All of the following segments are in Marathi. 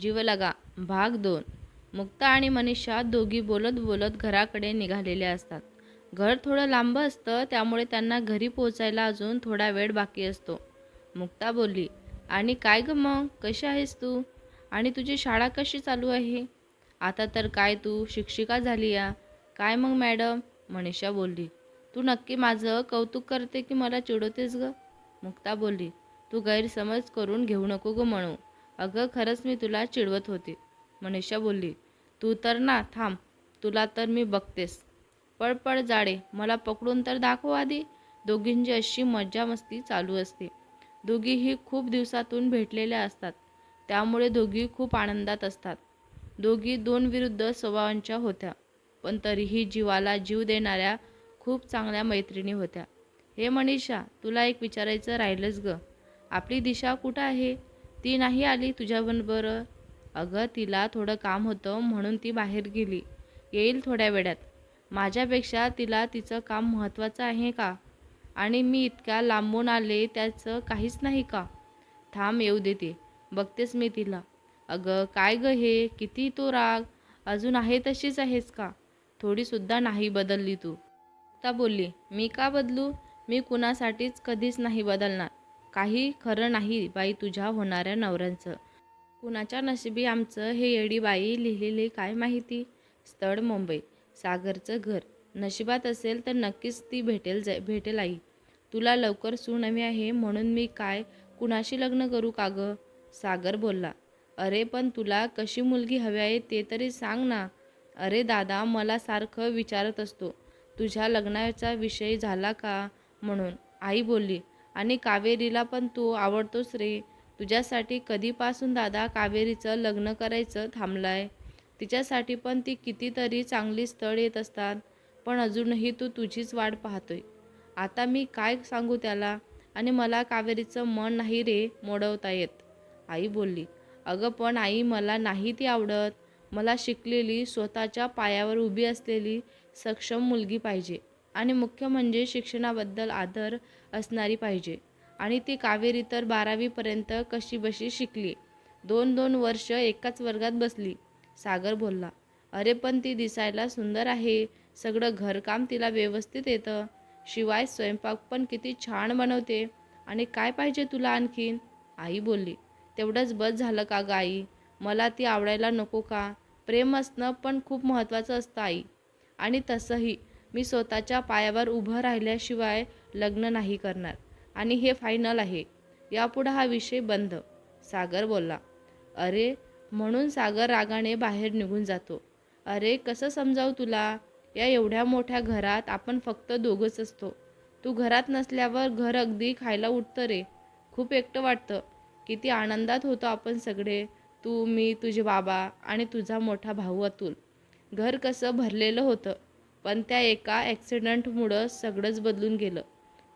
जीवलगा भाग दोन. मुक्ता आणि मनीषा दोघी बोलत बोलत घराकडे निघालेल्या असतात. घर थोडं लांब असतं त्यामुळे त्यांना घरी पोचायला अजून थोडा वेळ बाकी असतो. मुक्ता बोलली आणि काय ग मग? कशी आहेस तू? आणि तुझी शाळा कशी चालू आहे? आता तर काय तू? शिक्षिका झाली या. काय मग मॅडम? मनीषा बोलली तू नक्की माझं कौतुक करते की मला चिडवतेस ग? मुक्ता बोलली तू गैरसमज करून घेऊ नको ग म्हणू अगं खरंच मी तुला चिडवत होते. मनीषा बोलली तू तर ना थांब. तुला तर मी बघतेस. पळ पळ जाडे. मला पकडून तर दाखव आधी. दोघींची अशी मज्जा मस्ती चालू असते. दोघीही खूप दिवसातून भेटलेल्या असतात. त्यामुळे दोघी खूप आनंदात असतात. दोघी दोन विरुद्ध स्वभावांच्या होत्या पण तरीही जीवाला जीव देणाऱ्या खूप चांगल्या मैत्रिणी होत्या. हे मनीषा तुला एक विचारायचं राहिलंच ग. आपली दिशा कुठं आहे? ती नाही आली तुझ्याबरोबर अगं तिला थोडं काम होतं म्हणून ती बाहेर गेली. येईल थोड्या वेळात. माझ्यापेक्षा तिला तिचं काम महत्त्वाचं आहे का? आणि मी इतक्या लांबून आले त्याचं काहीच नाही का? थांब येऊ देते बघतेस मी तिला. अगं काय गं हे? किती तो राग? अजून आहे तशीच आहेस का? थोडीसुद्धा नाही बदलली तू. ता बोलली मी का बदलू? मी कुणासाठीच कधीच नाही बदलणार. काही खरं नाही बाई तुझ्या होणाऱ्या नवऱ्यांचं. कुणाच्या नशिबी आमचं हे येडी बाई लिहिलेली काय माहिती? स्थळ मुंबई सागरचं घर. नशिबात असेल तर नक्कीच ती भेटेल जाय भेटेल आई. तुला लवकर सून हवी आहे म्हणून मी काय कुणाशी लग्न करू का गं? सागर बोलला. अरे पण तुला कशी मुलगी हवी आहे ते तरी सांग ना. अरे दादा मला सारखं विचारत असतो. तुझ्या लग्नाचा विषय झाला का? म्हणून. आई बोलली आणि कावेरीला पण तू आवडतोस रे. तुझ्यासाठी कधीपासून दादा कावेरीचं लग्न करायचं थांबलाय? तिच्यासाठी पण ती कितीतरी चांगली स्थळ येत असतात पण अजूनही तू तुझीच वाट पाहतोय. आता मी काय सांगू त्याला? आणि मला कावेरीचं मन नाही रे मोडवता येत. आई बोलली अगं पण आई मला नाही ती आवडत. मला शिकलेली स्वतःच्या पायावर उभी असलेली सक्षम मुलगी पाहिजे. आणि मुख्य म्हणजे शिक्षणाबद्दल आदर असणारी पाहिजे. आणि ती कावेरी तर बारावीपर्यंत कशीबशी शिकली. दोन दोन वर्ष एकाच वर्गात बसली. सागर बोलला अरे पण ती दिसायला सुंदर आहे. सगळं घरकाम तिला व्यवस्थित येतं. शिवाय स्वयंपाक पण किती छान बनवते. आणि काय पाहिजे तुला आणखीन? आई बोलली तेवढंच बस झालं का ग आई? मला ती आवडायला नको का? प्रेम असणं पण खूप महत्त्वाचं असतं आई. आणि तसंही मी स्वतःच्या पायावर उभं राहिल्याशिवाय लग्न नाही करणार. आणि हे फायनल आहे. यापुढं हा विषय बंद. सागर बोलला. अरे म्हणून सागर रागाने बाहेर निघून जातो. अरे कसं समजावू तुला? या एवढ्या मोठ्या घरात आपण फक्त दोघंच असतो. तू घरात नसल्यावर घर अगदी खायला उठतं रे. खूप एकटं वाटतं. किती आनंदात होतो आपण सगळे. तू मी तुझे बाबा आणि तुझा मोठा भाऊ अतुल. घर कसं भरलेलं होतं. पण त्या एका ॲक्सिडंटमुळं सगळंच बदलून गेलं.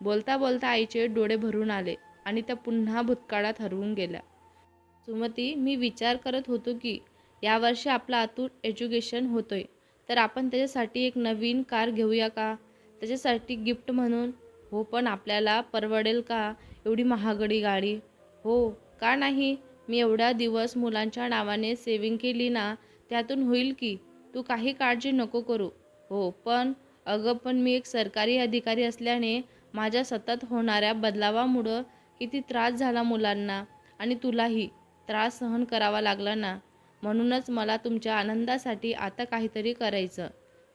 बोलता बोलता आईचे डोळे भरून आले आणि त्या पुन्हा भूतकाळात हरवून गेल्या. सुमती मी विचार करत होतो की यावर्षी आपला आतूर एज्युकेशन होतोय तर आपण त्याच्यासाठी एक नवीन कार घेऊया का? त्याच्यासाठी गिफ्ट म्हणून? हो पण आपल्याला परवडेल का एवढी महागडी गाडी? हो का नाही? मी एवढा दिवस मुलांच्या नावाने सेविंग केली ना त्यातून होईल की? तू काही काळजी नको करू. हो पण अगं पण मी एक सरकारी अधिकारी असल्याने माझ्या सतत होणाऱ्या बदलावामुळं किती त्रास झाला मुलांना आणि तुलाही त्रास सहन करावा लागला ना. म्हणूनच मला तुमच्या आनंदासाठी आता काहीतरी करायचं.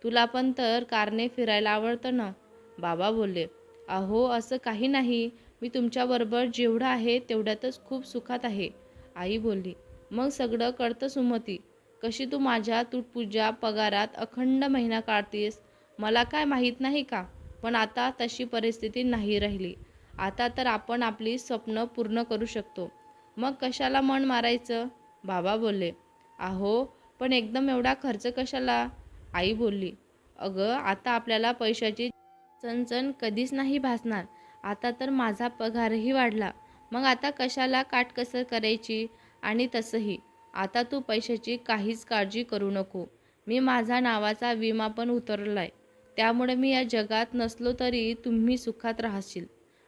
तुला पण तर कारने फिरायला आवडतं ना? बाबा बोलले. अहो असं काही नाही. मी तुमच्याबरोबर जेवढं आहे तेवढ्यातच खूप सुखात आहे. आई बोलली. मग सगळं कळतं सुमती. कशी तू माझ्या तुटपुजा पगारात अखंड महिना काढतेस? मला काय माहीत नाही का? पण आता तशी परिस्थिती नाही राहिली. आता तर आपण आपली स्वप्न पूर्ण करू शकतो. मग कशाला मन मारायचं? बाबा बोलले. अहो पण एकदम एवढा खर्च कशाला? आई बोलली. अगं आता आपल्याला पैशाची चणचण कधीच नाही भासणार. आता तर माझा पगारही वाढला. मग आता कशाला काटकसर करायची? आणि तसंही. आता तू पैशाची काहीच काळजी करू नको. मी माझा नावाचा विमा पण उतरलाय. त्यामुळे मी या जगात नसलो तरी तुम्ही सुखात राहशील.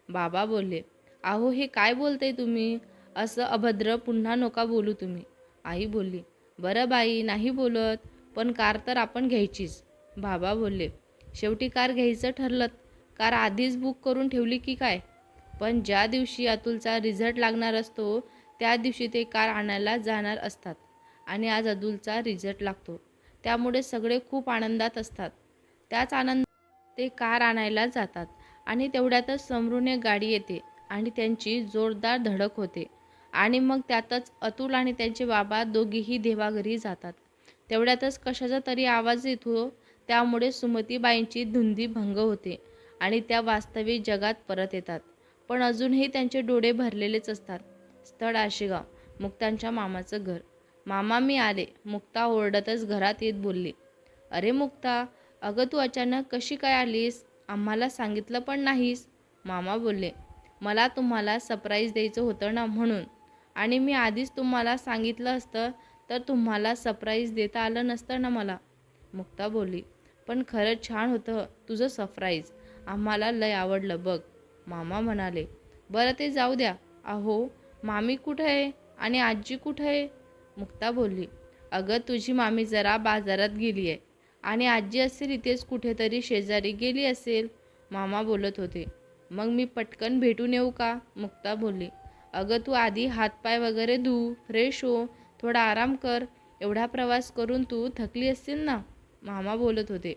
बाबा बोलले अहो हे काय बोलते तुम्ही? असं अभद्र पुन्हा नका बोलू तुम्ही. आई बोलली बरं बाई नाही बोलत पण कार तर आपण घ्यायचीच. बाबा बोलले शेवटी कार घ्यायचं ठरलं कार आधीच बुक करून ठेवली की काय? पण ज्या दिवशी अतुलचा रिझल्ट लागणार असतो त्या दिवशी ते कार आणायला जाणार असतात आणि आज अदुलचा रिझल्ट लागतो. त्यामुळे सगळे खूप आनंदात असतात. त्याच आनंद ते कार आणायला जातात आणि तेवढ्यातच समरूने गाडी येते आणि त्यांची जोरदार धडक होते. आणि मग त्यातच अतुल आणि त्यांचे बाबा दोघेही देवाघरी जातात. तेवढ्यातच कशाचा तरी आवाज येतो त्यामुळे सुमतीबाईंची धुंदी भंग होते आणि त्या वास्तविक जगात परत येतात. पण अजूनही त्यांचे डोळे भरलेलेच असतात. स्थळ आशेगाव. मुक्तांच्या मामाचं घर. मामा मी आले. मुक्ता ओरडतच घरात येत बोलली. अरे मुक्ता अगं तू अचानक कशी काय आलीस? आम्हाला सांगितलं पण नाहीस. मामा बोलले मला तुम्हाला सरप्राईज द्यायचं होतं ना म्हणून. आणि मी आधीच तुम्हाला सांगितलं असतं तर तुम्हाला सरप्राईज देता आलं नसतं ना मला. मुक्ता बोलली पण खरंच छान होतं तुझं सरप्राईज आम्हाला लय आवडलं बघ. मामा म्हणाले बरं ते जाऊ द्या. अहो मामी कुठं आहे? आणि आजी कुठं आहे? मुक्ता बोलली अगं तुझी मामी जरा बाजारात गेली आहे. आणि आजी असेल इथेच कुठेतरी शेजारी गेली असेल. मामा बोलत होते मग मी पटकन भेटून येऊ का? मुक्ता बोलली अगं तू आधी हातपाय वगैरे धू फ्रेश हो थोडा आराम कर एवढा प्रवास करून तू थकली असशील ना? मामा बोलत होते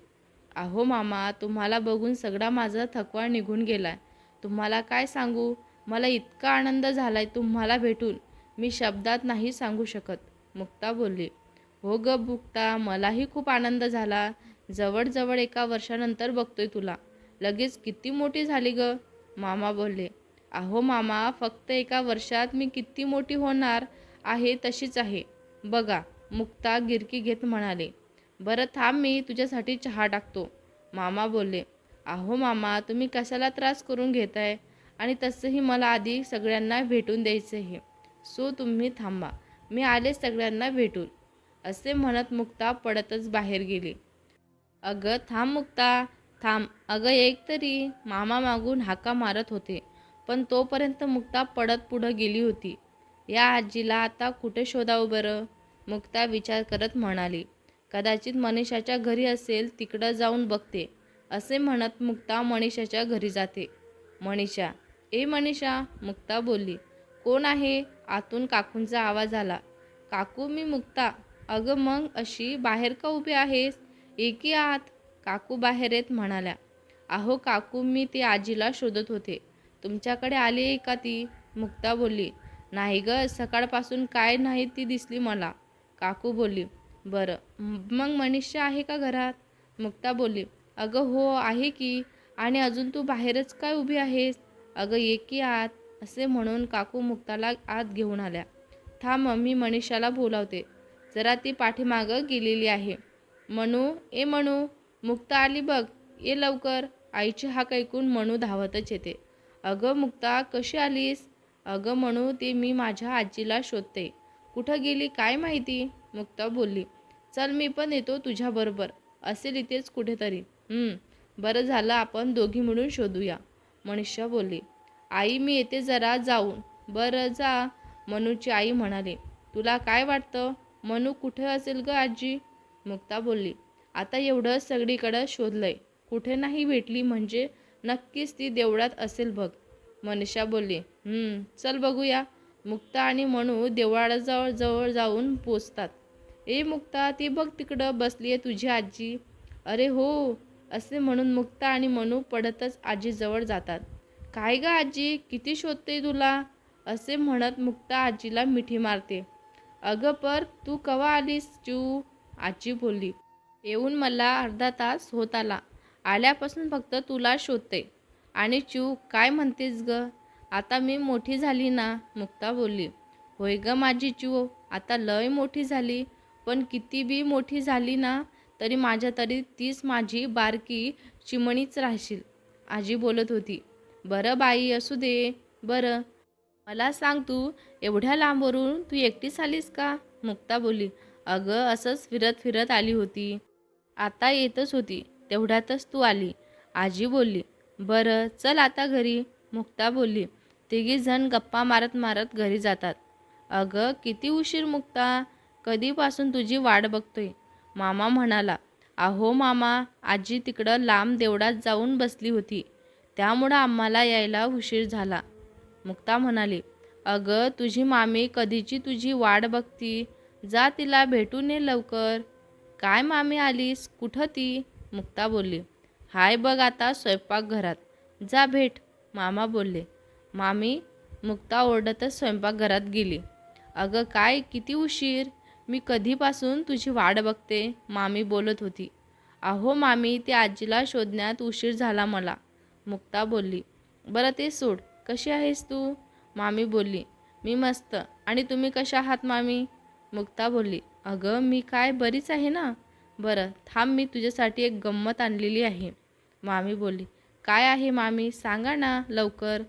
अहो मामा तुम्हाला बघून सगळा माझा थकवा निघून गेलाय. तुम्हाला काय सांगू? मला इतका आनंद झाला आहे तुम्हाला भेटून. मी शब्दात नाही सांगू शकत. मुक्ता बोलली हो ग मुक्ता मलाही खूप आनंद झाला. जवळजवळ एका वर्षानंतर बघतोय तुला. लगेच किती मोठी झाली ग? मामा बोलले अहो मामा फक्त एका वर्षात मी किती मोठी होणार आहे तशीच आहे. बघा मुक्ता गिरकी घेत म्हणाले बरं थांब मी तुझ्यासाठी चहा टाकतो. मामा बोलले अहो मामा तुम्ही कशाला त्रास करून घेताय? आणि तसंही मला आधी सगळ्यांना भेटून द्यायचं आहे सो तुम्ही थांबा. मी आले सगळ्यांना भेटून. असे म्हणत मुक्ता पडतच बाहेर गेली. अगं थांब मुक्ता. थांब. अगं एक तरी. मामा मागून हाका मारत होते. पण तोपर्यंत मुक्ता पडत पुढं गेली होती. या आजीला आता कुठे शोधावं बरं? मुक्ता विचार करत म्हणाली. कदाचित मनीषाच्या घरी असेल तिकडं जाऊन बघते. असे म्हणत मुक्ता मनीषाच्या घरी जाते. मनीषा ए मनीषा मुक्ता बोलली कोण आहे? आतून काकूंचा आवाज आला. काकू मी मुक्ता. अगं मग अशी बाहेर का उभी आहेस? एकी आत काकू बाहेर येत म्हणाल्या. अहो काकू मी ती आजीला शोधत होते. तुमच्याकडे आली आहे का ती? मुक्ता बोलली. नाही ग सकाळपासून काय नाही ती दिसली मला. काकू बोलली. बरं मग मनीषा आहे का घरात? मुक्ता बोलली. अगं हो आहे की. आणि अजून तू बाहेरच काय उभी आहेस? अगं एकी आत असे म्हणून काकू मुक्ताला आत घेऊन आल्या. थांब मी मनीषाला बोलावते. जरा ती पाठीमागं गेलेली आहे. मनू ए मनू मुक्ता आली बघ. ये लवकर. आईची हाक ऐकून मनू धावतच येते. अगं मुक्ता कशी आलीस? अगं म्हणू ते मी माझ्या आजीला शोधते. कुठं गेली काय माहिती? मुक्ता बोलली. चल मी पण येतो तुझ्याबरोबर. असेल इथेच कुठेतरी. बरं झालं आपण दोघी मिळून शोधूया. मनीषा बोलली आई मी येते जरा जाऊन. बरं जा मनूची आई म्हणाली. तुला काय वाटतं? मनू कुठे असेल ग आजी? मुक्ता बोलली. आता एवढं सगळीकडं शोधलंय. कुठे नाही भेटली म्हणजे नक्कीच ती देवळात असेल बघ. मनीषा बोलली. चल बघूया. मुक्ता आणि मनू देवळाजवळ जवळ जाऊन पोचतात. ए मुक्ता ती बघ तिकडं बसली आहे तुझी आजी. अरे हो असे म्हणून मुक्ता आणि मनू पडतच आजीजवळ जातात. काय ग आजी किती शोधते तुला? असे म्हणत मुक्ता आजीला मिठी मारते. अगं पर तू कवा आलीस चू आजी बोलली. येऊन मला अर्धा तास होत आला. आल्यापासून फक्त तुला शोधते. आणि चू काय म्हणतेस ग? आता मी मोठी झाली ना? मुक्ता बोलली. होय ग माझी चू आता लय मोठी झाली. पण किती बी मोठी झाली ना तरी माझ्या तरी तीच माझी बारकी चिमणीच राहशील आजी बोलत होती. बरं बाई असू दे. बरं. मला सांग तू एवढ्या लांबवरून तू एकटीच आलीस का? मुक्ता बोलली अगं असंच फिरत फिरत आली होती. आता येतच होती तेवढ्यातच तू आली. आजी बोलली बरं चल आता घरी. मुक्ता बोलली तिघी जण गप्पा मारत मारत घरी जातात. अगं किती उशीर मुक्ता. कधीपासून तुझी वाट बघतोय? मामा म्हणाला अहो मामा आजी तिकडं लांब देवळात जाऊन बसली होती. त्यामुळं आम्हाला यायला उशीर झाला. मुक्ता म्हणाली अगं तुझी मामी कधीची तुझी वाट बघती? जा तिला भेटून ये लवकर. काय मामी आलीस? कुठं ती? मुक्ता बोलली हाय बघ आता स्वयंपाकघरात. जा भेट. मामा बोलले मामी मुक्ता ओरडतच स्वयंपाकघरात गेली. अगं काय किती उशीर? मी कधीपासून तुझी वाट बघते? मामी बोलत होती. अहो मामी ते आजीला शोधण्यात उशीर झाला मला. मुक्ता बोलली बरं ते सोड. कशी आहेस तू? मामी बोलली मी मस्त. आणि तुम्ही कशा आहात मामी? मुक्ता बोलली अगं मी काय बरीच आहे ना? बरं थांब मी तुझ्यासाठी एक गंमत आणलेली आहे. मामी बोलली काय आहे मामी? सांगा ना लवकर.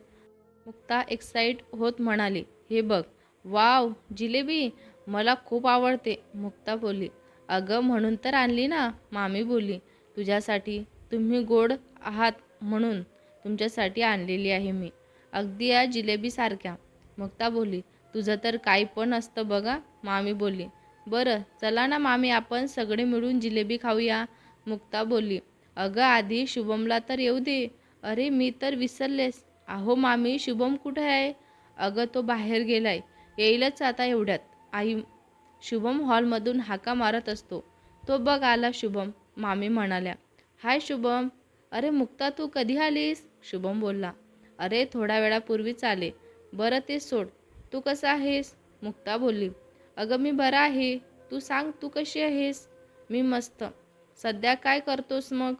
मुक्ता एक्साईट होत म्हणाली हे बघ. वाव जिलेबी? मला खूप आवडते. मुक्ता बोली अगं म्हणून तर आणली ना मामी बोली. तुझ्यासाठी तुम्ही गोड आहात म्हणून तुमच्यासाठी आणलेली आहे मी. अगदी या जिलेबीसारख्या. मुक्ता बोली तुझं तर काही पण असतं बघा मामी बोली. बरं चला ना मामी आपण सगळे मिळून जिलेबी खाऊया. मुक्ता बोलली अगं आधी शुभमला तर येऊ दे. अरे मी तर विसरलेस. अहो मामी शुभम कुठे आहे? अगं तो बाहेर गेलाय. येईलच आता एवढ्यात. आई शुभम हॉलमधून हाका मारत असतो. तो बघ आला शुभम. मामी म्हणाल्या हाय शुभम. अरे मुक्ता तू कधी आलीस? शुभम बोलला अरे थोड्या वेळापूर्वीच आले. बरं ते सोड. तू कसा आहेस? मुक्ता बोलली अगं मी बरा आहे. तू सांग तू कशी आहेस? मी मस्त. सध्या काय करतोस मग?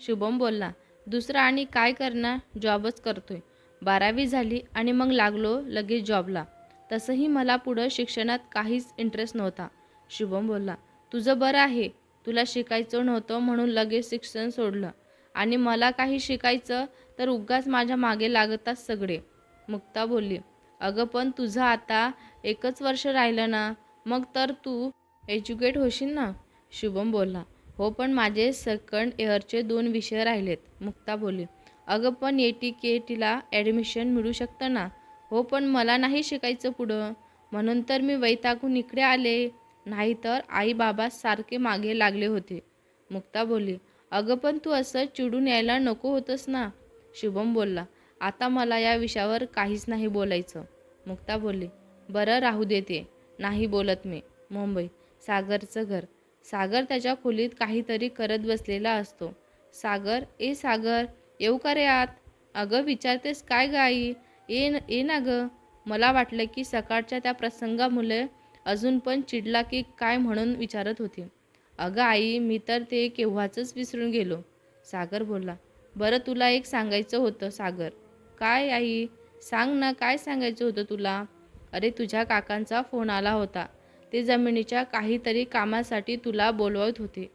शुभम बोलला दुसरं आणि काय करणार? जॉबच करतोय. बारावी झाली आणि मग लागलो लगेच जॉबला. तसंही मला पुढं शिक्षणात काहीच इंटरेस्ट नव्हता. शुभम बोलला तुझं बरं आहे. तुला शिकायचं नव्हतं म्हणून लगेच शिक्षण सोडलं. आणि मला काही शिकायचं तर उगाच माझ्या मागे लागतात सगळे. मुक्ता बोलली अगं पण तुझं आता एकच वर्ष राहिलं ना मग तर तू एज्युकेट होशील ना? शुभम बोलला हो पण माझे सेकंड इयरचे दोन विषय राहिलेत. मुक्ता बोलली अगं पण ए टी के टीला ॲडमिशन मिळू शकतं ना? हो पण मला नाही शिकायचं पुढं. म्हणून तर मी वैतागून इकडे आले. नाहीतर आई बाबा सारखे मागे लागले होते. मुक्ता बोलली अगं पण तू असं चिडून यायला नको होतंस ना. शुभम बोलला आता मला या विषयावर काहीच नाही बोलायचं. मुक्ता बोलली बरं राहू देते नाही बोलत मी. मुंबई सागरचं घर. सागर त्याच्या खोलीत काहीतरी करत बसलेला असतो. सागर ए सागर येऊ का रे आत? अगं विचारतेस काय गाई ये ये ना गं. मला वाटलं की सकाळच्या त्या प्रसंगामुळे अजून पण चिडला की काय म्हणून विचारत होती. अगं आई मी तर ते केव्हाचंच विसरून गेलो. सागर बोलला बरं तुला एक सांगायचं होतं सागर. काय आई? सांग ना काय सांगायचं होतं तुला? अरे तुझ्या काकांचा फोन आला होता. ते जमिनीच्या काहीतरी कामासाठी तुला बोलवत होते.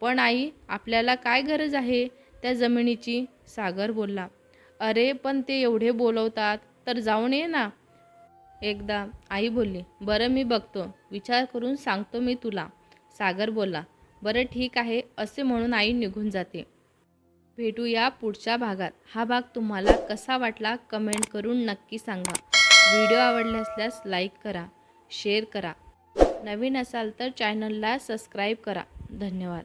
पण आई आपल्याला काय गरज आहे त्या जमिनीची? सागर बोलला अरे पण ते एवढे बोलवतात तर जाऊन ये ना. एकदा आई बोलली बरं मी बघतो. विचार करून सांगतो मी तुला. सागर बोलला बरं ठीक आहे असे म्हणून आई निघून जाते. भेटूया पुढच्या भागात. हा भाग तुम्हाला कसा वाटला कमेंट करून नक्की सांगा. व्हिडिओ आवडला असल्यास लाईक करा शेअर करा. नवीन असाल तर चॅनलला सबस्क्राईब करा. धन्यवाद.